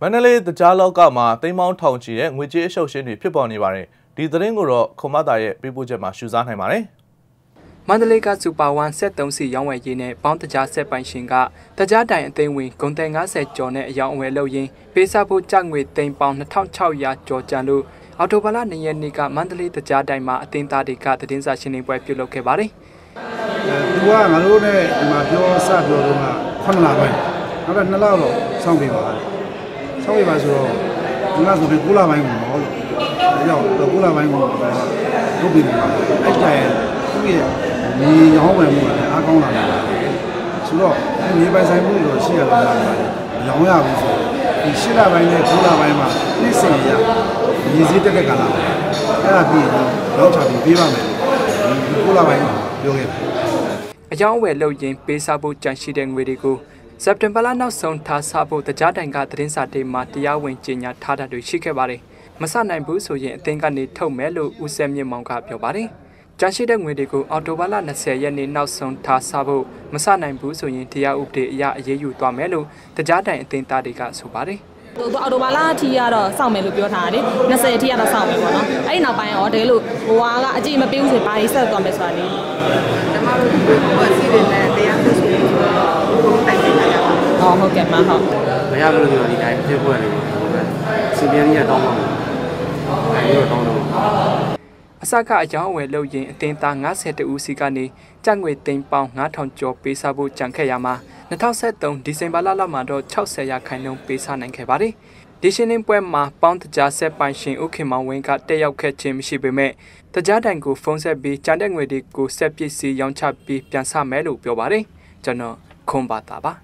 မန္တလေးတကြားလောကမှာတိမ်မောင်းထောင်ချီတဲ့ငွေကြေးအရှုပ်ရှင်းတွေဖြစ်ပေါ်နေပါတယ်ဒီသတင်းကိုတော့ခွန်မတာရဲ့ပေးပို့ချက်မှာရှုစားနိုင်ပါတယ်မန္တလေးကစူပါဝမ်73စီရောင်းဝယ်ရေးနဲ့ပေါင်းတကြားဆက်ပိုင်ရှင်ကတကြားတိုင်အသိန်းဝင်ဂုံတန်90ကျော်နဲ့အယောင်အဝယ်လုပ်ရင်းပေးစားဖို့ကြငွေသိန်းပေါင်း2600ကျော်ကျန်လို့အော်တိုဘာလ2ရက်နေ့ကမန္တလေးတကြားတိုင်မှာအသင်းသားတွေကသတင်းစာရှင်းလင်းပွဲပြုလုပ်ခဲ့ပါတယ်။သူကငါတို့နဲ့ဒီမှာပြောစပြောတော့က9လပိုင်းနောက်တော့2လတော့စောင့်ပေး ပါစောင့်ပေးပါဆိုတော့ဒီကဆိုရင်9လပိုင်းကိုတော့လို့ရောက်တော့9လပိုင်းကိုလုပ်ပြီးပါအဲ့တိုင်သူ့ရဲ့ဒီရောင်းဝယ်မှုကလည်းအားကောင်းလာတယ်ဆိုတော့ဒီပိုင်ဆိုင်မှုတွေတော့ရှိရလာတာရောင်းရဘူးဆိုဒီ10လပိုင်းနဲ့9လပိုင်းမှာနှစ်စဉ်ရရည်စည်းတက်တဲ့ကာလအဲ့ဒါပြီးရင်တော့ချပြီးပေးပါမယ်ဒီ9လပိုင်းမှာပြောခဲ့တယ်အကြောင်းဝယ်လုပ်ရင်းပေးစားဖို့ကြံရှိတဲ့ငွေတွေကို စက်တင်ဘာလနောက်ဆုံးထားစားဖို့တကြားတိုင်ကသတင်းစာတေးမှာတရားဝင်ကြေညာထားတာတွေရှိခဲ့ပါတယ်။မဆနိုင်ဘူးဆိုရင်အသင်းကနေထုတ်မယ်လို့ဦးစဲမြင့်မောင်ကပြောပါတယ်။ကြံရှိတဲ့ငွေတွေကိုအော်တိုဘာလ20ရက်နေ့နောက်ဆုံးထားစားဖို့မဆနိုင်ဘူးဆိုရင်တရားဥပဒေအရအရေးယူသွားမယ်လို့တကြားတိုင်အသင်းသားတွေကဆိုပါတယ်။သူအော်တိုဘာလာအထိကတော့စောင့်မယ်လို့ပြောထားတယ်20အထိကတော့စောင့်မယ်ပေါ့နော်အဲ့ဒီနောက်ပိုင်းရောတကယ်လို့ဟိုကအကြည့်မပေးဘူးဆိုရင်ဘာကြီးဆက်သွားမယ်ဆိုတာလေဓမ္မတို့ဒီဘက်စီးတယ်နဲ့တရားဆွဆိုလို့ဆိုတော့ဘုံတိုင်နေတာရပါဟောဟုတ် ကဲ့မဟုတ်မရဘူးလို့ပြောဒီတိုင်းဖြစ်ဖို့ရတယ်စီပြန်ကြီးတောင်းပါမယ်အဲ့ဒီတော့တောင်းတော့အစကအကြောင်းအဝယ်လုပ်ရင်အတင်းသား90တူစီကနေကြက်ငွေသိန်းပေါင်း9000ကျော်ပေးစားဖို့ကြံခဲ့ရမှာ2023ဒီဇင်ဘာလလောက်မှာတော့60ရာခိုင်နှုန်းပေးစားနိုင်ခဲ့ပါတယ်။ဒီရှင်းလင်းပွဲမှာပေါင်းတကြားဆက်ပိုင်ရှင်ဥခင်မောင်ဝင်းကတက်ရောက်ခဲ့ခြင်းမရှိပေမဲ့တကြားတိုင်ကိုဖုန်းဆက်ပြီးကြံတဲ့ငွေတွေကိုဆက်ပစ္စည်းရောင်းချပြီးပြန်ဆမယ်လို့ပြောပါတယ်။ကျွန်တော်ခွန်ပါတာပါ။